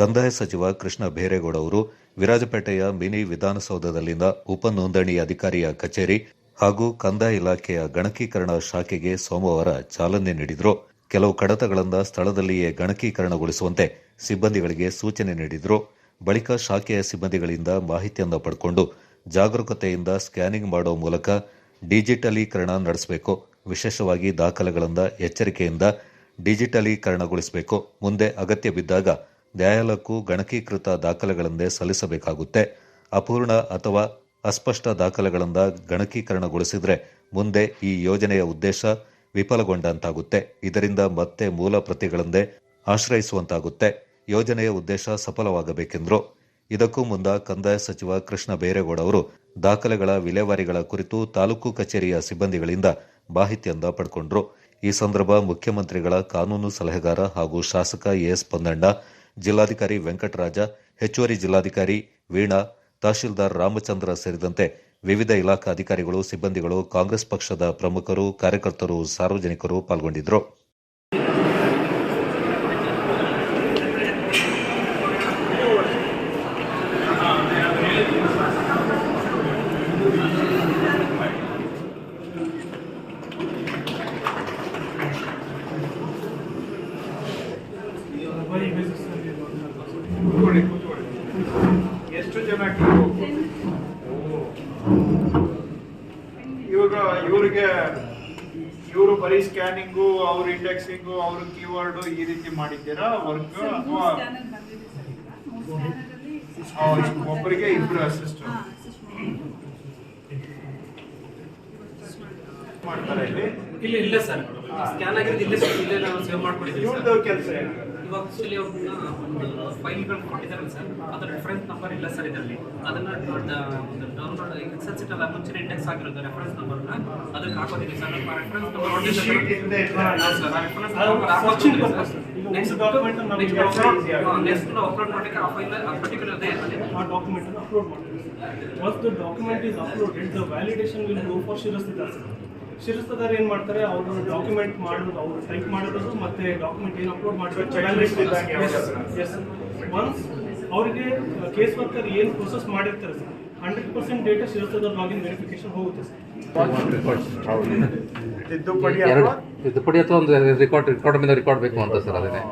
ಕಂದಾಯ ಸಚಿವ ಕೃಷ್ಣ ಬೇರೇಗೌಡ ಅವರು ವಿರಾಜಪೇಟೆಯ ಮಿನಿ ವಿಧಾನಸೌಧದಲ್ಲಿನ ಉಪ ನೋಂದಣಿ ಅಧಿಕಾರಿಯ ಕಚೇರಿ ಹಾಗೂ ಕಂದಾಯ ಇಲಾಖೆಯ ಗಣಕೀಕರಣ ಶಾಖೆಗೆ ಸೋಮವಾರ ಚಾಲನೆ ನೀಡಿದರು. ಕೆಲವು ಕಡತಗಳಿಂದ ಸ್ಥಳದಲ್ಲಿಯೇ ಗಣಕೀಕರಣಗೊಳಿಸುವಂತೆ ಸಿಬ್ಬಂದಿಗಳಿಗೆ ಸೂಚನೆ ನೀಡಿದರು. ಬಳಿಕ ಶಾಖೆಯ ಸಿಬ್ಬಂದಿಗಳಿಂದ ಮಾಹಿತಿಯನ್ನು ಪಡ್ಕೊಂಡು ಜಾಗರೂಕತೆಯಿಂದ ಸ್ಕ್ಯಾನಿಂಗ್ ಮಾಡುವ ಮೂಲಕ ಡಿಜಿಟಲೀಕರಣ ನಡೆಸಬೇಕು. ವಿಶೇಷವಾಗಿ ದಾಖಲೆಗಳಿಂದ ಎಚ್ಚರಿಕೆಯಿಂದ ಡಿಜಿಟಲೀಕರಣಗೊಳಿಸಬೇಕು. ಮುಂದೆ ಅಗತ್ಯ ಬಿದ್ದಾಗ ನ್ಯಾಯಾಲಯಕ್ಕೂ ಗಣಕೀಕೃತ ದಾಖಲೆಗಳನ್ನೇ ಸಲ್ಲಿಸಬೇಕಾಗುತ್ತೆ. ಅಪೂರ್ಣ ಅಥವಾ ಅಸ್ಪಷ್ಟ ದಾಖಲೆಗಳಿಂದ ಗಣಕೀಕರಣಗೊಳಿಸಿದರೆ ಮುಂದೆ ಈ ಯೋಜನೆಯ ಉದ್ದೇಶ ವಿಫಲಗೊಂಡಂತಾಗುತ್ತೆ. ಇದರಿಂದ ಮತ್ತೆ ಮೂಲ ಪ್ರತಿಗಳಂದೇ ಆಶ್ರಯಿಸುವಂತಾಗುತ್ತೆ. ಯೋಜನೆಯ ಉದ್ದೇಶ ಸಫಲವಾಗಬೇಕೆಂದರು. ಇದಕ್ಕೂ ಮುಂದ ಕಂದಾಯ ಸಚಿವ ಕೃಷ್ಣ ಬೈರೇಗೌಡ ಅವರು ದಾಖಲೆಗಳ ವಿಲೇವಾರಿಗಳ ಕುರಿತು ತಾಲೂಕು ಕಚೇರಿಯ ಸಿಬ್ಬಂದಿಗಳಿಂದ ಮಾಹಿತಿಯನ್ನ ಪಡ್ಕೊಂಡ್ರು. ಈ ಸಂದರ್ಭ ಮುಖ್ಯಮಂತ್ರಿಗಳ ಕಾನೂನು ಸಲಹೆಗಾರ ಹಾಗೂ ಶಾಸಕ ಎಸ್ ಪೊನ್ನಣ್ಣ ಜಿಲ್ಲಾಧಿಕಾರಿ ವೆಂಕಟರಾಜ, ಹೆಚ್ಚುವರಿ ಜಿಲ್ಲಾಧಿಕಾರಿ ವೀಣಾ, ತಹಶೀಲ್ದಾರ್ ರಾಮಚಂದ್ರ ಸೇರಿದಂತೆ ವಿವಿಧ ಇಲಾಖಾ ಅಧಿಕಾರಿಗಳು, ಸಿಬ್ಬಂದಿಗಳು, ಕಾಂಗ್ರೆಸ್ ಪಕ್ಷದ ಪ್ರಮುಖರು, ಕಾರ್ಯಕರ್ತರು, ಸಾರ್ವಜನಿಕರು ಪಾಲ್ಗೊಂಡಿದ್ದರು. ಕೂತ್ಕೊಳ್ಳಿ ಜನ ಇವಾಗ ಇವ್ರಿಗೆ ಇವರು ಬರೀ ಸ್ಕ್ಯಾನಿಂಗು ಅವ್ರ ಇಂಡೆಕ್ಸಿಂಗು ಅವ್ರ ಕೀವರ್ಡ್ ಈ ರೀತಿ ಮಾಡಿದ್ದೀರಾ? ವರ್ಕ್ ಅಥವಾ ಆ, ಒಬ್ಬರಿಗೆ ಇಬ್ರು ಅಸಿಸ್ಟ್ ಮಾಡ್ತಾರೆ. ಇಲ್ಲಿ? ಇಲ್ಲ ಇಲ್ಲ ಸರ್. ಸ್ಕ್ಯಾನ್ ಆಗಿರೋದು ಇಲ್ಲೇ ಸರ್. ಇಲ್ಲೇ ನಾವು ಸೇವ್ ಮಾಡ್ಕೊಂಡಿದ್ದೀವಿ ಇವ್ರದ್ದು ಕೆಲಸ ಇವಾಗ ಆಕ್ಚುಲಿ ಅವ್ರನ್ನ ಫೈಲ್ಗಳು ಕೊಟ್ಟಿದ್ದಾರಲ್ಲ ಸರ್ ಅದರ ರೆಫರೆನ್ಸ್ ನಂಬರ್ ಇಲ್ಲ ಸರ್ ಇದರಲ್ಲಿ. ಅದನ್ನ ಡೌನ್ಲೋಡ್ ಎಕ್ಸೆಲ್ ಸೀಟ್ ಅಲ್ಲ ಮುಂಚೆ ಇಂಡೆಕ್ಸ್ ಆಗಿರೋದು ರೆಫರೆನ್ಸ್ ನಂಬರ್ನ ಅದಕ್ಕೆ ಹಾಕೋದಿಲ್ಲ ಸರ್. ನಮ್ಮ ರೆಫರೆನ್ಸ್. ನೆಕ್ಸ್ಟ್ ಅಪ್ಲೋಡ್ ಮಾಡಲಿಕ್ಕೆ ಆ ಫೈಲ್ ಆ ಪರ್ಟಿಕ್ಯುಲರ್ ಇದೆ ಆ ಡಾಕ್ಯುಮೆಂಟ್ ಅನ್ನು ಅಪ್ಲೋಡ್ ಮಾಡ್ತೀವಿ once the document is uploaded the validation will go for ಶಿರಸ್ತದಾರ್ ಶಿರಸ್ತದಾರ್ ಏನು ಮಾಡ್ತಾರೆ? ಅವರು ಡಾಕ್ಯುಮೆಂಟ್ ಮಾಡೋದು ಅವರು ಟೈಪ್ ಮಾಡೋದು ಮತ್ತೆ ಡಾಕ್ಯುಮೆಂಟ್ ಏನು ಅಪ್ಲೋಡ್ ಮಾಡಿರೋ? ಎಸ್ ಒನ್ಸ್ ಅವರಿಗೆ ಕೇಸ್ ವರ್ಕರ್ ಏನು ಪ್ರೊಸೆಸ್ ಮಾಡಿರ್ತಾರೆ ಸರ್ ಹಂಡ್ರೆಡ್ ಪರ್ಸೆಂಟ್ ಡೇಟಾ ಸಿಗುತ್ತದೆ ಲಾಗಿನ್ ವೆರಿಫಿಕೇಶನ್ ಹೋಗುತ್ತೆ ಸರ್. ತಿದ್ದುಪಡಿ ಅಥವಾ? ಒಂದು ರೆಕಾರ್ಡ್ ರೆಕಾರ್ಡ್ ಮೇಲೆ ರೆಕಾರ್ಡ್ ಬೇಕು ಅಂತ ಸರ್ ಅದನ್ನೇ.